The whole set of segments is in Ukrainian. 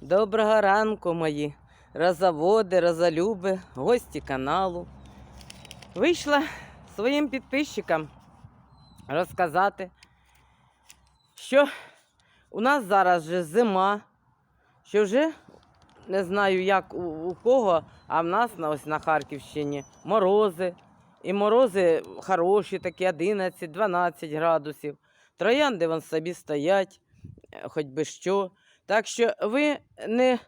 Доброго ранку, мої розоводи, розолюби, гості каналу. Вийшла своїм підписчикам розказати, що у нас зараз вже зима, що вже не знаю, як у, у кого, а в нас на, ось на Харківщині морози. І морози хороші, такі 11-12 градусів. Троянди вон собі стоять, е, хоч би що. Так що ви не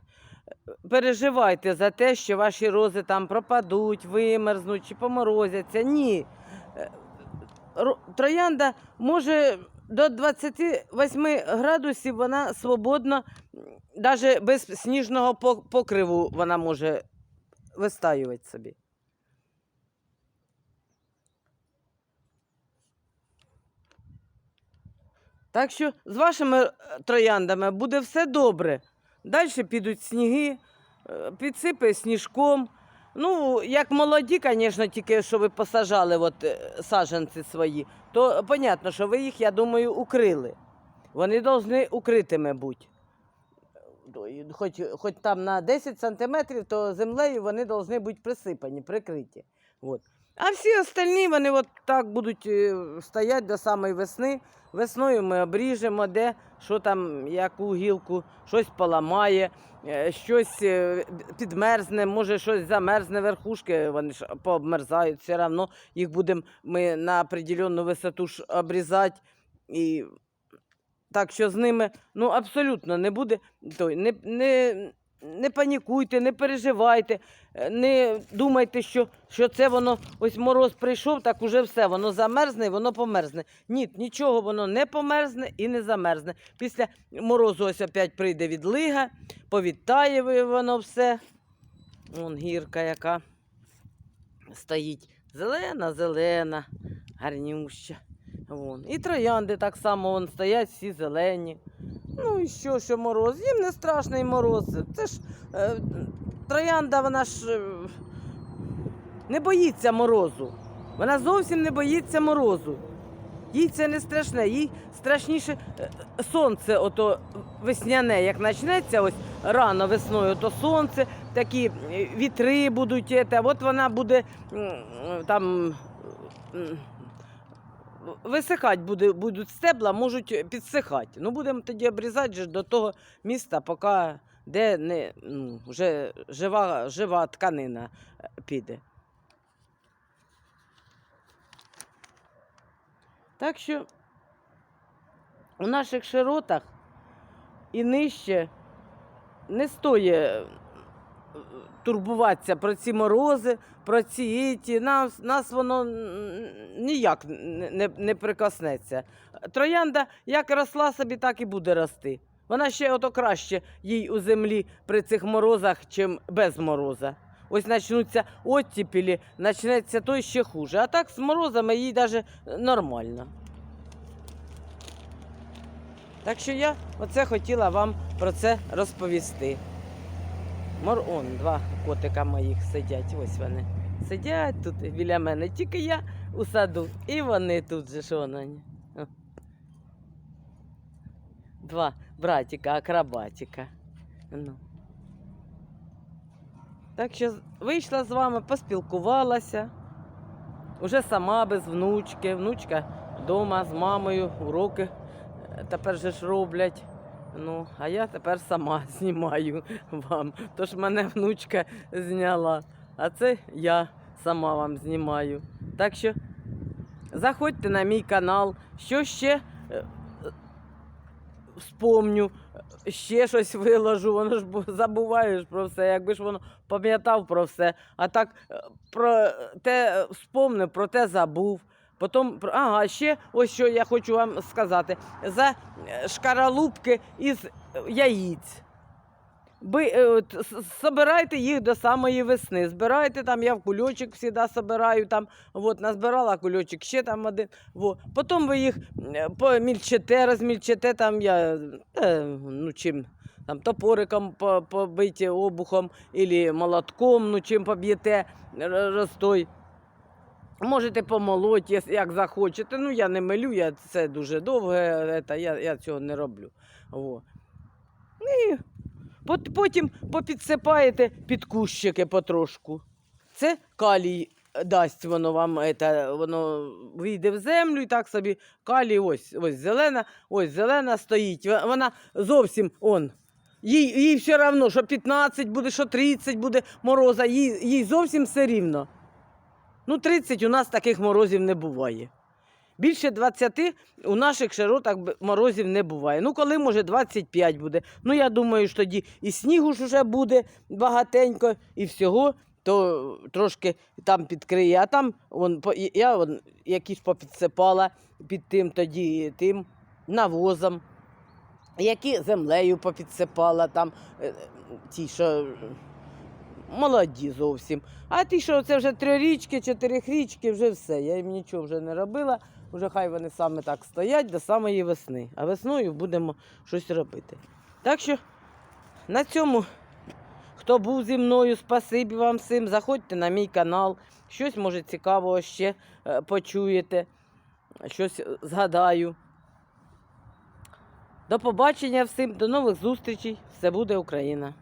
переживайте за те, що ваші рози там пропадуть, вимерзнуть чи поморозяться. Ні. Е, Троянда може до 28 градусів вона свободно, навіть без сніжного покриву вона може вистаювати собі. Так що з вашими е, трояндами буде все добре. Далі підуть сніги, е, підсипе сніжком. Ну, як молоді, звісно, тільки що ви посажали от, е, саджанці свої, то понятно, що ви їх, я думаю, укрили. Вони повинні укритими бути. Хоч, хоч там на 10 сантиметрів, то землею вони повинні бути присипані, прикриті. От. А всі остальні вони от так будуть е, стояти до самої весни. Весною ми обріжемо, де що там, яку гілку, щось поламає, е, щось е, підмерзне, може щось замерзне верхушки, вони ж пообмерзають, все одно їх будемо ми на определенну висоту ж обрізати. І так що з ними ну, абсолютно не буде. Той, не, не, не панікуйте, не переживайте, е, не думайте, що, що це воно ось мороз прийшов, так уже все, воно замерзне і воно померзне. Ні, нічого воно не померзне і не замерзне. Після морозу ось опять прийде відлига, повітає воно все. Вон гірка яка стоїть. Зелена, зелена, гарнюща. Вон. І троянди так само вон стоять, всі зелені. Ну і що, що мороз? Їм не страшний мороз. Це ж е, троянда, вона ж е, не боїться морозу. Вона зовсім не боїться морозу. Їй це не страшне, їй страшніше е, сонце, ото весняне, як почнеться ось рано весною, то сонце, такі е, вітри будуть, ете, от вона буде там. Висихати буде, будуть стебла, можуть підсихати. Ну, будемо тоді обрізати же до того міста, поки де не, ну, вже жива, жива тканина е, піде. Так що у наших широтах і нижче не стоїть е, турбуватися про ці морози, про ці іті. Нас, нас воно ніяк не, не, не прикоснеться. Троянда як росла собі, так і буде рости. Вона ще ото краще їй у землі при цих морозах, чим без мороза. Ось почнуться оттіпілі, почнеться то ще хуже. А так з морозами їй навіть нормально. Так що я оце хотіла вам про це розповісти. Мор... Он, два котика моїх сидять, ось вони. Сидять тут біля мене, тільки я у саду, і вони тут же що вони. Два братика, акробатика. Ну. Так що вийшла з вами, поспілкувалася. Уже сама без внучки. Внучка вдома з мамою уроки е, тепер же ж роблять. Ну, а я тепер сама знімаю вам. Тож мене внучка зняла, а це я сама вам знімаю. Так що заходьте на мій канал, що ще е, вспомню, е, ще щось виложу, воно ж забуваєш про все, якби ж воно пам'ятав про все. А так е, про те е, вспомнив, про те забув. Потім, ага, ще ось що я хочу вам сказати. За е, шкаралупки із е, яїць. Е, собирайте їх до самої весни. Збирайте там, я в кульочок завжди собираю, там, от, назбирала кульочок, ще там один. Во. Потім ви їх помільчите, розмільчите, там я, ну чим, там, топориком побиті обухом, або молотком, ну чим поб'єте р- розтой. Можете помолоть, як захочете. Ну, я не милю, я це дуже довге, я, я цього не роблю. Во. І Потім попідсипаєте під кущики потрошку. Це калій дасть воно вам, ете, воно вийде в землю і так собі калій ось, ось зелена, ось зелена стоїть. Вона зовсім он. Їй, їй все одно, що 15 буде, що 30 буде мороза, їй, їй зовсім все рівно. Ну, 30 у нас таких морозів не буває. Більше 20 у наших широтах морозів не буває. Ну, коли, може, 25 буде. Ну, я думаю, що тоді і снігу ж вже буде багатенько, і всього, то трошки там підкриє. А там вон, я вон, якісь попідсипала під тим тоді тим навозом, які землею попідсипала там е, ті, що молоді зовсім. А ті, що це вже трирічки, чотирихрічки, вже все. Я їм нічого вже не робила. Вже хай вони саме так стоять до самої весни. А весною будемо щось робити. Так що на цьому, хто був зі мною, спасибі вам всім. Заходьте на мій канал. Щось може цікавого ще е, почуєте, щось згадаю. До побачення всім, до нових зустрічей. Все буде Україна!